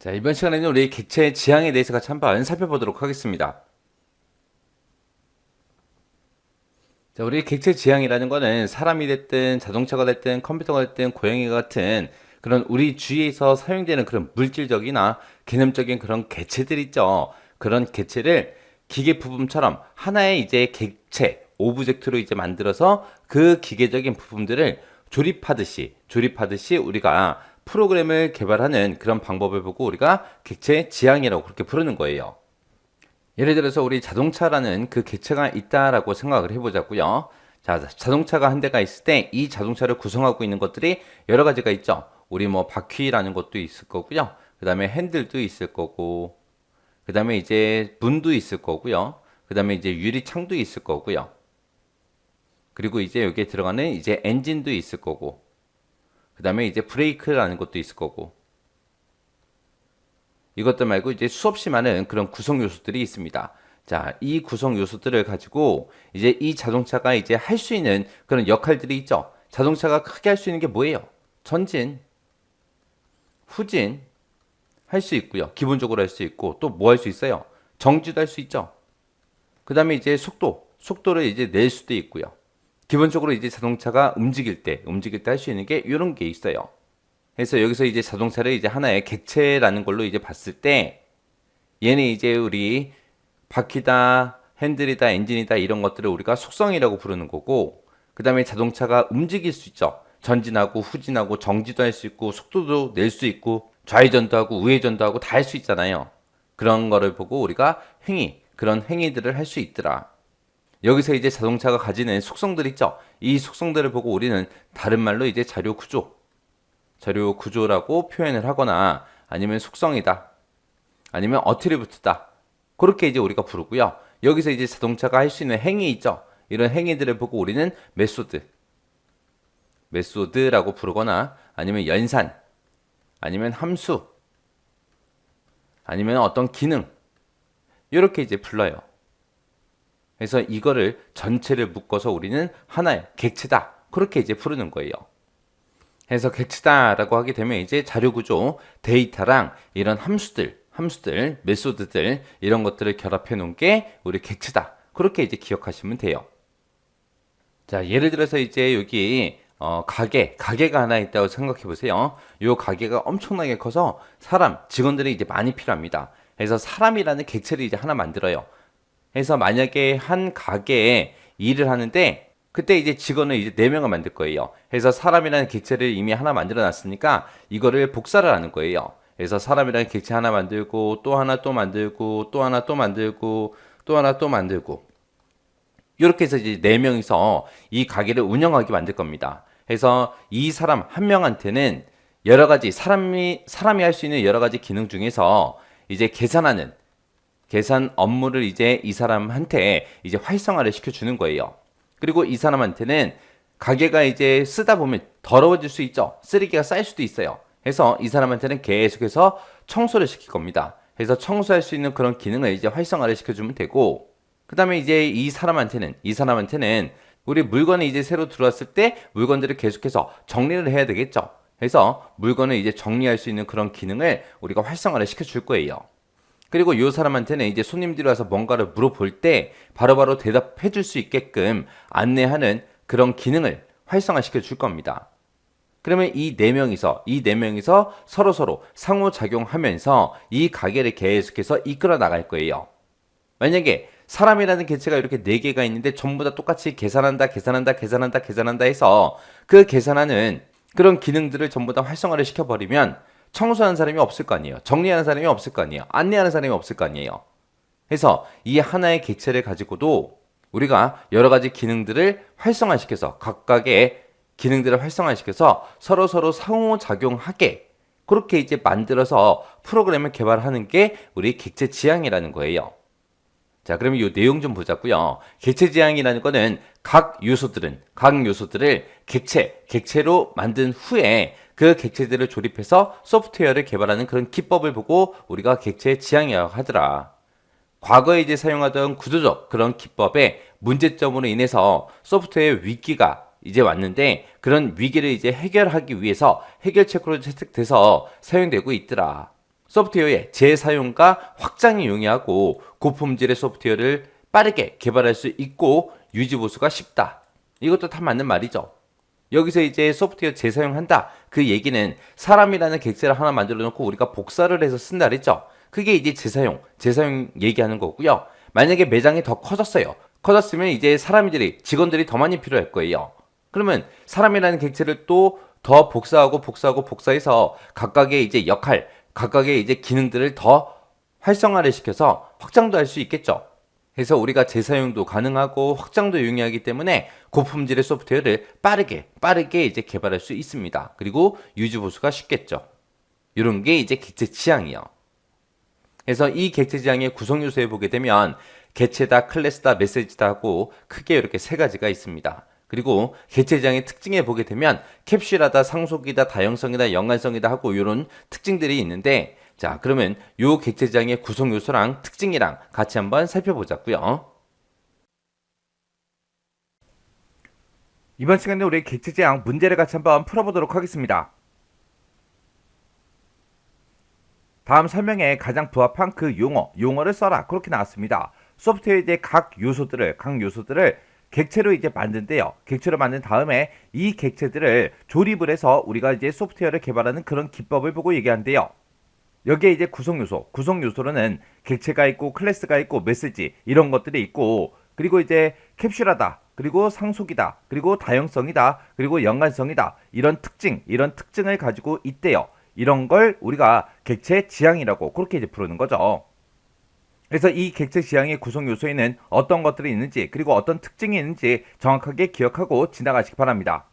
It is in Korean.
자, 이번 시간에는 우리 객체 지향에 대해서 같이 한번 살펴보도록 하겠습니다. 자, 우리 객체 지향이라는 거는 사람이 됐든 자동차가 됐든 컴퓨터가 됐든 고양이가 같은 그런 우리 주위에서 사용되는 그런 물질적이나 개념적인 그런 객체들 있죠. 그런 객체를 기계 부품처럼 하나의 이제 객체, 오브젝트로 이제 만들어서 그 기계적인 부품들을 조립하듯이 조립하듯이 우리가 프로그램을 개발하는 그런 방법을 보고 우리가 객체 지향이라고 그렇게 부르는 거예요. 예를 들어서 우리 자동차라는 그 객체가 있다라고 생각을 해보자고요. 자, 자동차가 한 대가 있을 때 이 자동차를 구성하고 있는 것들이 여러 가지가 있죠. 우리 뭐 바퀴라는 것도 있을 거고요. 그 다음에 핸들도 있을 거고, 그 다음에 이제 문도 있을 거고요. 그 다음에 이제 유리창도 있을 거고요. 그리고 이제 여기에 들어가는 이제 엔진도 있을 거고, 그 다음에 이제 브레이크라는 것도 있을 거고, 이것들 말고 이제 수없이 많은 그런 구성 요소들이 있습니다. 자, 이 구성 요소들을 가지고 이제 이 자동차가 이제 할 수 있는 그런 역할들이 있죠. 자동차가 크게 할 수 있는 게 뭐예요? 전진, 후진 할 수 있고요. 기본적으로 할 수 있고 또 뭐 할 수 있어요? 정지도 할 수 있죠. 그 다음에 이제 속도, 속도를 이제 낼 수도 있고요. 기본적으로 이제 자동차가 움직일 때, 움직일 때 할 수 있는 게 이런 게 있어요. 그래서 여기서 이제 자동차를 이제 하나의 객체라는 걸로 이제 봤을 때 얘는 이제 우리 바퀴다, 핸들이다, 엔진이다 이런 것들을 우리가 속성이라고 부르는 거고 그 다음에 자동차가 움직일 수 있죠. 전진하고 후진하고 정지도 할 수 있고 속도도 낼 수 있고 좌회전도 하고 우회전도 하고 다 할 수 있잖아요. 그런 거를 보고 우리가 행위, 그런 행위들을 할 수 있더라. 여기서 이제 자동차가 가지는 속성들 있죠. 이 속성들을 보고 우리는 다른 말로 이제 자료 구조, 자료 구조라고 표현을 하거나 아니면 속성이다. 아니면 어트리부트다. 그렇게 이제 우리가 부르고요. 여기서 이제 자동차가 할 수 있는 행위 있죠. 이런 행위들을 보고 우리는 메소드, 메소드라고 부르거나 아니면 연산, 아니면 함수, 아니면 어떤 기능 이렇게 이제 불러요. 그래서 이거를 전체를 묶어서 우리는 하나의 객체다. 그렇게 이제 부르는 거예요. 해서 객체다라고 하게 되면 이제 자료 구조, 데이터랑 이런 함수들, 함수들, 메소드들 이런 것들을 결합해 놓은 게 우리 객체다. 그렇게 이제 기억하시면 돼요. 자, 예를 들어서 이제 여기 어, 가게, 가게가 하나 있다고 생각해 보세요. 이 가게가 엄청나게 커서 사람, 직원들이 이제 많이 필요합니다. 그래서 사람이라는 객체를 이제 하나 만들어요. 그래서 만약에 한 가게에 일을 하는데 그때 이제 직원을 이제 네 명을 만들 거예요. 그래서 사람이라는 객체를 이미 하나 만들어 놨으니까 이거를 복사를 하는 거예요. 그래서 사람이라는 객체 하나 만들고 또 하나 또 만들고 또 하나 또 만들고 또 하나 또 만들고 이렇게 해서 이제 네 명이서 이 가게를 운영하게 만들 겁니다. 그래서 이 사람 한 명한테는 여러 가지 사람이 사람이 할 수 있는 여러 가지 기능 중에서 이제 계산하는 계산 업무를 이제 이 사람한테 이제 활성화를 시켜주는 거예요. 그리고 이 사람한테는 가게가 이제 쓰다 보면 더러워질 수 있죠. 쓰레기가 쌓일 수도 있어요. 그래서 이 사람한테는 계속해서 청소를 시킬 겁니다. 그래서 청소할 수 있는 그런 기능을 이제 활성화를 시켜주면 되고, 그 다음에 이제 이 사람한테는, 이 사람한테는 우리 물건이 이제 새로 들어왔을 때 물건들을 계속해서 정리를 해야 되겠죠. 그래서 물건을 이제 정리할 수 있는 그런 기능을 우리가 활성화를 시켜줄 거예요. 그리고 이 사람한테는 이제 손님들이 와서 뭔가를 물어볼 때 바로바로 대답해 줄 수 있게끔 안내하는 그런 기능을 활성화시켜 줄 겁니다. 그러면 이 네 명이서 이 네 명이서 서로 서로 상호작용하면서 이 가게를 계속해서 이끌어 나갈 거예요. 만약에 사람이라는 개체가 이렇게 네 개가 있는데 전부 다 똑같이 계산한다, 계산한다, 계산한다, 계산한다 해서 그 계산하는 그런 기능들을 전부 다 활성화를 시켜버리면 청소하는 사람이 없을 거 아니에요. 정리하는 사람이 없을 거 아니에요. 안내하는 사람이 없을 거 아니에요. 그래서 이 하나의 객체를 가지고도 우리가 여러 가지 기능들을 활성화시켜서 각각의 기능들을 활성화시켜서 서로 서로 상호작용하게 그렇게 이제 만들어서 프로그램을 개발하는 게 우리 객체 지향이라는 거예요. 자, 그러면 이 내용 좀 보자고요. 객체 지향이라는 거는 각 요소들은 각 요소들을 객체, 객체로 만든 후에 그 객체들을 조립해서 소프트웨어를 개발하는 그런 기법을 보고 우리가 객체 지향이라고 하더라. 과거에 이제 사용하던 구조적 그런 기법의 문제점으로 인해서 소프트웨어 위기가 이제 왔는데 그런 위기를 이제 해결하기 위해서 해결책으로 채택돼서 사용되고 있더라. 소프트웨어의 재사용과 확장이 용이하고 고품질의 소프트웨어를 빠르게 개발할 수 있고 유지 보수가 쉽다. 이것도 다 맞는 말이죠. 여기서 이제 소프트웨어 재사용한다. 그 얘기는 사람이라는 객체를 하나 만들어 놓고 우리가 복사를 해서 쓴다 그랬죠. 그게 이제 재사용, 재사용 얘기하는 거고요. 만약에 매장이 더 커졌어요. 커졌으면 이제 사람들이, 직원들이 더 많이 필요할 거예요. 그러면 사람이라는 객체를 또 더 복사하고 복사하고 복사해서 각각의 이제 역할, 각각의 이제 기능들을 더 활성화를 시켜서 확장도 할 수 있겠죠. 그래서 우리가 재사용도 가능하고 확장도 용이하기 때문에 고품질의 소프트웨어를 빠르게 빠르게 이제 개발할 수 있습니다. 그리고 유지 보수가 쉽겠죠. 이런 게 이제 객체 지향이요. 그래서 이 객체 지향의 구성 요소에 보게 되면 개체다, 클래스다, 메시지다 하고 크게 이렇게 세 가지가 있습니다. 그리고 지향의 특징에 보게 되면 캡슐하다, 상속이다, 다양성이다, 연관성이다 하고 이런 특징들이 있는데 자 그러면 요 객체 지향의 구성 요소랑 특징이랑 같이 한번 살펴보자고요. 이번 시간에 우리 객체지향 문제를 같이 한번 풀어보도록 하겠습니다. 다음 설명에 가장 부합한 그 용어, 용어를 써라. 그렇게 나왔습니다. 소프트웨어의 각 요소들을, 각 요소들을 객체로 이제 만든대요. 객체로 만든 다음에 이 객체들을 조립을 해서 우리가 이제 소프트웨어를 개발하는 그런 기법을 보고 얘기한대요. 여기에 이제 구성 요소, 구성 요소로는 객체가 있고 클래스가 있고 메시지 이런 것들이 있고 그리고 이제 캡슐하다, 그리고 상속이다, 그리고 다형성이다, 그리고 연관성이다 이런 특징, 이런 특징을 가지고 있대요. 이런 걸 우리가 객체 지향이라고 그렇게 이제 부르는 거죠. 그래서 이 객체 지향의 구성 요소에는 어떤 것들이 있는지 그리고 어떤 특징이 있는지 정확하게 기억하고 지나가시기 바랍니다.